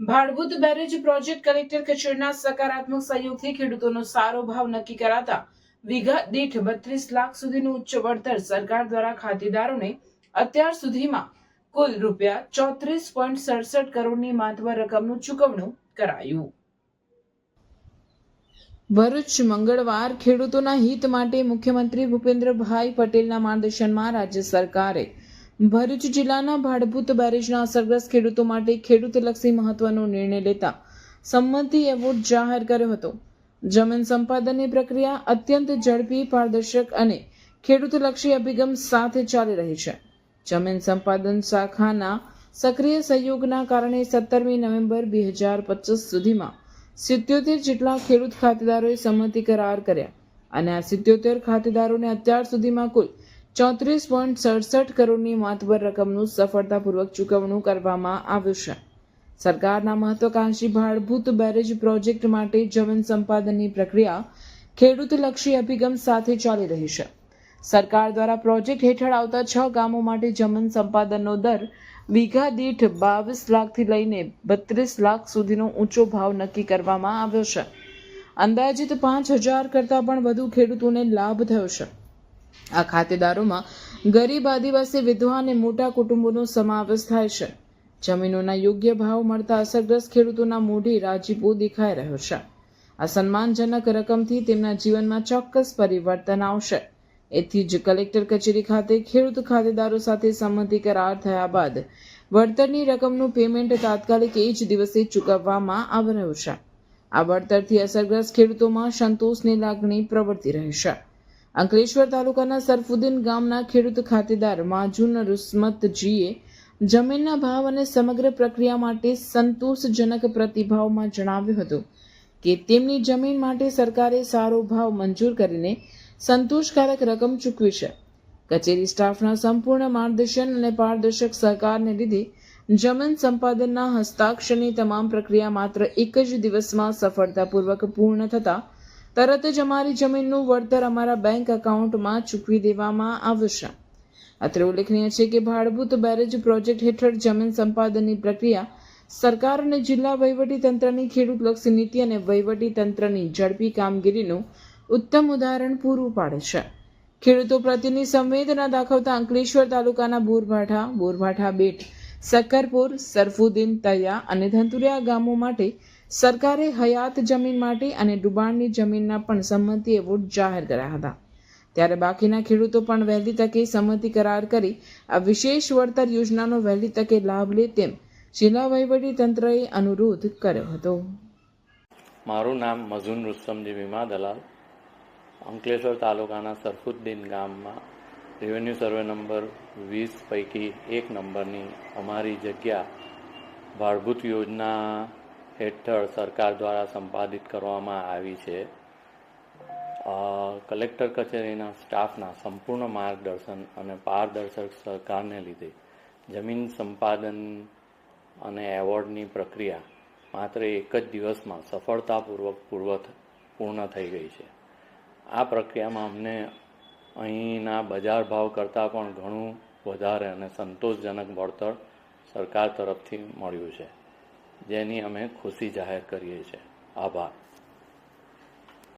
Bhadbhut barrage project collector કચેરીના સકારાત્મક સહયોગથી ખેડૂતોનો સારો ભાવ નક્કી કરાતા વીઘા દીઠ બત્રીસ લાખ સુધીનું ઉચ્ચ વળતર સરકાર દ્વારા ખાતેદારોને અત્યાર સુધીમાં કુલ રૂપિયા ચોત્રીસ પોઈન્ટ સડસઠ કરોડની માથવા રકમનું ચૂકવણું કરાયું. ભરૂચ મંગળવાર ખેડૂતોના હિત માટે મુખ્યમંત્રી ભૂપેન્દ્રભાઈ પટેલના માર્ગદર્શનમાં રાજ્ય સરકારે ભરૂચ જિલ્લાના ભાડભૂત બેરેજના અસરગ્રસ્ત ખેડૂતો માટે ખેડૂતલક્ષી મહત્વનો નિર્ણય લેતા સંમતિ એવોર્ડ જાહેર કર્યો હતો. જમીન સંપાદનની પ્રક્રિયા અત્યંત ઝડપી, પારદર્શક અને ખેડૂતલક્ષી અભિગમ સાથે ચાલી રહી છે. જમીન સંપાદન શાખાના સક્રિય સહયોગના કારણે સત્તરમી નવેમ્બર બે હજાર પચીસ સુધીમાં સિત્યોતેર જેટલા ખેડૂત ખાતેદારોએ સંમતિ કરાર કર્યા અને આ સિત્યોતેર ખાતેદારોને અત્યાર સુધીમાં કુલ ચોત્રીસ પોઈન્ટ સડસઠ કરોડની માતબર રકમનું સફળતાપૂર્વક ચૂકવણું કરવામાં આવ્યું છે. સરકારના મહત્વાકાંક્ષી ભાડભૂત બેરેજ પ્રોજેક્ટ માટે જમીન સંપાદનની પ્રક્રિયા ખેડૂતલક્ષી અભિગમ સાથે ચાલી રહી છે. સરકાર દ્વારા પ્રોજેક્ટ હેઠળ આવતા છ ગામો માટે જમીન સંપાદનનો દર વીઘા દીઠ બાવીસ લાખથી લઈને બત્રીસ લાખ સુધીનો ઊંચો ભાવ નક્કી કરવામાં આવ્યો છે. અંદાજિત પાંચ હજાર કરતાં પણ વધુ ખેડૂતોને લાભ થયો છે. આ ખાતેદારોમાં ગરીબ આદિવાસી વિધવા અને મોટા કુટુંબોનો સમાવેશ થાય છે. જમીનોના યોગ્ય ભાવ મળતા અસરગ્રસ્ત ખેડૂતોના મોઢે રાજીપો દેખાઈ રહ્યો છે. આ સન્માનજનક રકમથી તેમના જીવનમાં ચોક્કસ પરિવર્તન આવશે. એથી જ કલેક્ટર કચેરી ખાતે ખેડૂત ખાતેદારો સાથે સંમતિ કરાર થયા બાદ વળતરની રકમનું પેમેન્ટ તાત્કાલિક એ જ દિવસે ચૂકવવામાં આવી રહ્યું છે. આ વળતરથી અસરગ્રસ્ત ખેડૂતોમાં સંતોષની લાગણી પ્રવર્તી રહેશે અંકલેશ્વર તાલુકાના સરફુદ્દીન ગામના ખેડૂત ખાતેદાર માજુન રુસ્મતજીએ જમીનના ભાવ અને સમગ્ર પ્રક્રિયા માટે સંતોષજનક પ્રતિભાવમાં જણાવ્યું હતું કે તેમની જમીન માટે સરકારે સારો ભાવ મંજૂર કરીને સંતોષકારક રકમ ચૂકવી છે. કચેરી સ્ટાફના સંપૂર્ણ માર્ગદર્શન અને પારદર્શક સહકારને લીધે જમીન સંપાદનના હસ્તાક્ષરની તમામ પ્રક્રિયા માત્ર એક જ દિવસમાં સફળતાપૂર્વક પૂર્ણ થતાં તરત જ અમારી જમીનનું વળતર અમારા બેંક એકાઉન્ટમાં ચૂકવી દેવામાં આવશે. અત્રે ઉલ્લેખનીય છે કે ભાડભૂત બેરેજ પ્રોજેક્ટ હેઠળ જમીન સંપાદનની પ્રક્રિયા સરકાર અને જિલ્લા વહીવટી તંત્રની ખેડૂતલક્ષી નીતિ અને વહીવટી તંત્રની ઝડપી કામગીરીનું ઉત્તમ ઉદાહરણ પૂરું પાડે છે. ખેડૂતો પ્રત્યેની સંવેદના દાખવતા અંકલેશ્વર તાલુકાના બોરભાઠા બોરભાઠા બેટ સક્કરપુર સરફુદ્દીન, તયા અને ધંતુરિયા ગામો માટે સરકારે હયાત જમીન માટે અને ડુબાણની જમીનના પણ સંમતિ એવોર્ડ જાહેર કર્યા હતા. ત્યારે બાકીના ખેડૂતો પણ વહેલી તકે સંમતિ કરાર કરી આ વિશેષ વળતર યોજનાનો વહેલી તકે લાભ લે તેમ જિલ્લા તંત્રએ અનુરોધ કર્યો હતો. મારું નામ મઝુન રુસ્તમજી વીમા દલાલ અંકલેશ્વર તાલુકાના સરફુદ્દીન ગામમાં રેવન્યુ સર્વે નંબર વીસ પૈકી એક નંબરની અમારી જગ્યા ભાડભૂત યોજના હેઠળ સરકાર દ્વારા સંપાદિત કરવામાં આવી છે. કલેક્ટર કચેરીના સ્ટાફના સંપૂર્ણ માર્ગદર્શન અને પારદર્શક સરકારને લીધે જમીન સંપાદન અને એવોર્ડની પ્રક્રિયા માત્ર એક જ દિવસમાં સફળતાપૂર્વક પૂર્વ પૂર્ણ થઈ ગઈ છે. આ પ્રક્રિયામાં અમને અહીંના બજાર ભાવ કરતાં પણ ઘણું વધારે અને સંતોષજનક વળતર સરકાર તરફથી મળ્યું છે. જેની અમે ખુશી જાહેર કરીએ છીએ. આભાર.